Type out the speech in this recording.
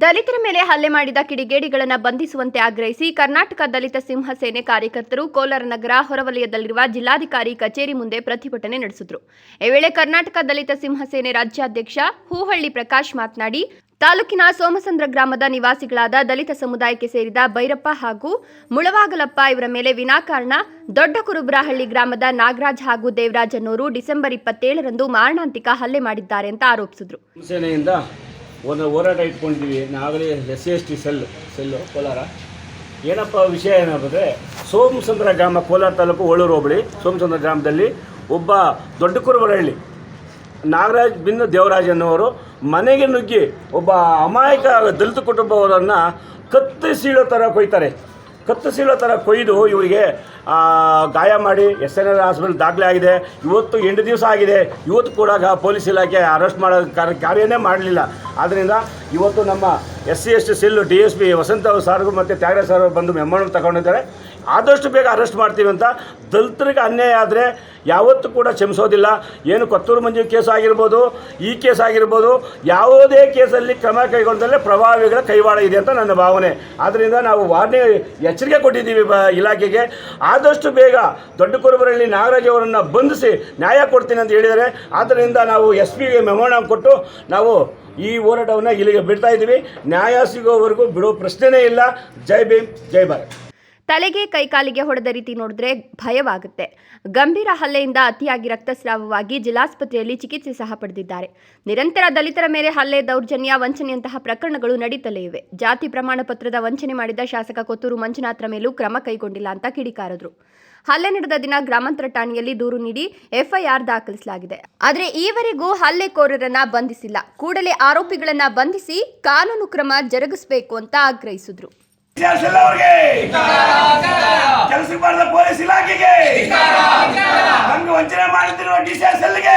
ದಲಿತರ ಮೇಲೆ ಹಲ್ಲೆ ಮಾಡಿದ ಕಿಡಿಗೇಡಿಗಳನ್ನು ಬಂಧಿಸುವಂತೆ ಆಗ್ರಹಿಸಿ ಕರ್ನಾಟಕ ದಲಿತ ಸಿಂಹ ಸೇನೆ ಕಾರ್ಯಕರ್ತರು ಕೋಲಾರ ನಗರ ಹೊರವಲಯದಲ್ಲಿರುವ ಜಿಲ್ಲಾಧಿಕಾರಿ ಕಚೇರಿ ಮುಂದೆ ಪ್ರತಿಭಟನೆ ನಡೆಸಿದ್ರು. ಈ ವೇಳೆ ಕರ್ನಾಟಕ ದಲಿತ ಸಿಂಹ ಸೇನೆ ರಾಜ್ಯಾಧ್ಯಕ್ಷ ಹೂಹಳ್ಳಿ ಪ್ರಕಾಶ್ ಮಾತನಾಡಿ ತಾಲೂಕಿನ ಸೋಮಸಂದ್ರ ಗ್ರಾಮದ ನಿವಾಸಿಗಳಾದ ದಲಿತ ಸಮುದಾಯಕ್ಕೆ ಸೇರಿದ ಭೈರಪ್ಪ ಹಾಗೂ ಮುಳವಾಗಲಪ್ಪ ಇವರ ಮೇಲೆ ವಿನಾಕಾರಣ ದೊಡ್ಡ ಕುರುಬ್ರಹಳ್ಳಿ ಗ್ರಾಮದ ನಾಗರಾಜ್ ಹಾಗೂ ದೇವರಾಜ್ ಅನ್ನೋರು ಡಿಸೆಂಬರ್ ಇಪ್ಪತ್ತೇಳರಂದು ಮಾರಣಾಂತಿಕ ಹಲ್ಲೆ ಮಾಡಿದ್ದಾರೆ ಅಂತ ಆರೋಪಿಸಿದ್ರು. ಸೇನೆಯಿಂದ ಒಂದು ಹೋರಾಟ ಇಟ್ಕೊಂಡಿದ್ದೀವಿ. ನಾಗಲೇ S S T cell cell, Kolar. ಏನಪ್ಪ ವಿಷಯ ಏನಂದರೆ, ಸೋಮಸಂದ್ರ ಗ್ರಾಮ ಕೋಲಾರ ತಾಲೂಕು ಒಳ್ಳೂರು ಹೋಬಳಿ. ಸೋಮಸಂದ್ರ ಗ್ರಾಮದಲ್ಲಿ ಒಬ್ಬ ದೊಡ್ಡ ಕುರುಬರಹಳ್ಳಿ ನಾಗರಾಜ್ ಬಿನ್ ದೇವರಾಜ್ ಅನ್ನುವರು ಮನೆಗೆ ನುಗ್ಗಿ ಒಬ್ಬ ಅಮಾಯಕ ದಲಿತ ಕುಟುಂಬವರನ್ನು ಸೀಳೋ ಥರ ಕೊಯ್ತಾರೆ. ಕತ್ತರಿಸೀಳೋ ಥರ ಕೊಯ್ದು ಇವರಿಗೆ ಗಾಯ ಮಾಡಿ ಎಸ್ ಎನ್ ಎಲ್ ಹಾಸ್ಪಿಟಲ್ ದಾಖಲೆ ಆಗಿದೆ. ಇವತ್ತು ಎಂಟು ದಿವಸ ಆಗಿದೆ. ಇವತ್ತು ಕೂಡ ಪೊಲೀಸ್ ಇಲಾಖೆ ಅರೆಸ್ಟ್ ಮಾಡೋ ಕಾರ್ಯ ಕಾರ್ಯನೇ ಮಾಡಲಿಲ್ಲ. ಆದ್ದರಿಂದ ಇವತ್ತು ನಮ್ಮ S C, S T cell D, S P Vasantha ಸಾರ್ಗೂ ಮತ್ತು ತ್ಯಾಗರಾಜ್ ಸರ್ ಬಂದು ಮೆಮೊರಂ ತಗೊಂಡಿದ್ದಾರೆ. ಆದಷ್ಟು ಬೇಗ ಅರೆಸ್ಟ್ ಮಾಡ್ತೀವಿ ಅಂತ ದಲಿತರಿಗೆ ಅನ್ಯಾಯ ಆದರೆ ಯಾವತ್ತೂ ಕೂಡ ಕ್ಷಮಿಸೋದಿಲ್ಲ. ಏನು ಕತ್ತೂರು ಮಂಜು ಕೇಸ್ ಆಗಿರ್ಬೋದು, ಈ ಕೇಸ್ ಆಗಿರ್ಬೋದು, ಯಾವುದೇ ಕೇಸಲ್ಲಿ ಕ್ರಮ ಕೈಗೊಂಡಲ್ಲೇ ಪ್ರಭಾವಿಗಳ ಕೈವಾಡ ಇದೆ ಅಂತ ನನ್ನ ಭಾವನೆ. ಆದ್ದರಿಂದ ನಾವು ವಾರ್ನಿಂಗ್, ಎಚ್ಚರಿಕೆ ಕೊಟ್ಟಿದ್ದೀವಿ ಬ, ಇಲಾಖೆಗೆ. ಆದಷ್ಟು ಬೇಗ ದೊಡ್ಡ ಕುರುಬರಳ್ಳಿ ನಾಗರಾಜ್ ಅವರನ್ನು ಬಂಧಿಸಿ ನ್ಯಾಯ ಕೊಡ್ತೀನಿ ಅಂತ ಹೇಳಿದರೆ ಆದ್ದರಿಂದ ನಾವು ಎಸ್ ಪಿಗೆ ಮೆಮೋರಂ ಕೊಟ್ಟು ನಾವು ಈ ಹೋರಾಟವನ್ನು ಇಲ್ಲಿಗೆ ಬಿಡ್ತಾ ಇದ್ದೀವಿ. ನ್ಯಾಯ ಸಿಗೋವರೆಗೂ ಬಿಡೋ ಪ್ರಶ್ನೆನೇ ಇಲ್ಲ. ಜೈ ಭೀಮ್, ಜೈ ಭಾರತ್. ತಲೆಗೆ ಕೈಕಾಲಿಗೆ ಹೊಡೆದ ರೀತಿ ನೋಡಿದ್ರೆ ಭಯವಾಗುತ್ತೆ. ಗಂಭೀರ ಹಲ್ಲೆಯಿಂದ ಅತಿಯಾಗಿ ರಕ್ತಸ್ರಾವವಾಗಿ ಜಿಲ್ಲಾಸ್ಪತ್ರೆಯಲ್ಲಿ ಚಿಕಿತ್ಸೆ ಸಹ ಪಡೆದಿದ್ದಾರೆ. ನಿರಂತರ ದಲಿತರ ಮೇಲೆ ಹಲ್ಲೆ, ದೌರ್ಜನ್ಯ, ವಂಚನೆಯಂತಹ ಪ್ರಕರಣಗಳು ನಡೀತಲೇ ಇವೆ. ಜಾತಿ ಪ್ರಮಾಣ ಪತ್ರದ ವಂಚನೆ ಮಾಡಿದ ಶಾಸಕ ಕೊತ್ತೂರು ಮಂಜುನಾಥ್ರ ಮೇಲೂ ಕ್ರಮ ಕೈಗೊಂಡಿಲ್ಲ ಅಂತ ಕಿಡಿಕಾರದ್ರು. ಹಲ್ಲೆ ನಡೆದ ದಿನ ಗ್ರಾಮಾಂತರ ಠಾಣೆಯಲ್ಲಿ ದೂರು ನೀಡಿ ಎಫ್ಐಆರ್ ದಾಖಲಿಸಲಾಗಿದೆ. ಆದರೆ ಈವರೆಗೂ ಹಲ್ಲೆಕೋರರನ್ನ ಬಂಧಿಸಿಲ್ಲ. ಕೂಡಲೇ ಆರೋಪಿಗಳನ್ನ ಬಂಧಿಸಿ ಕಾನೂನು ಕ್ರಮ ಜರುಗಿಸಬೇಕು ಅಂತ ಆಗ್ರಹಿಸಿದ್ರು. ಅವ್ರಿಗೆ ಕೆಲಸಕ್ಕೆ ಬಾರದ ಪೊಲೀಸ್ ಇಲಾಖೆಗೆ. ನಮ್ಗೆ ವಂಚನೆ ಮಾಡುತ್ತಿರುವ ಡಿ ಸಿ ಎಸ್ ಎಲ್ಗೆ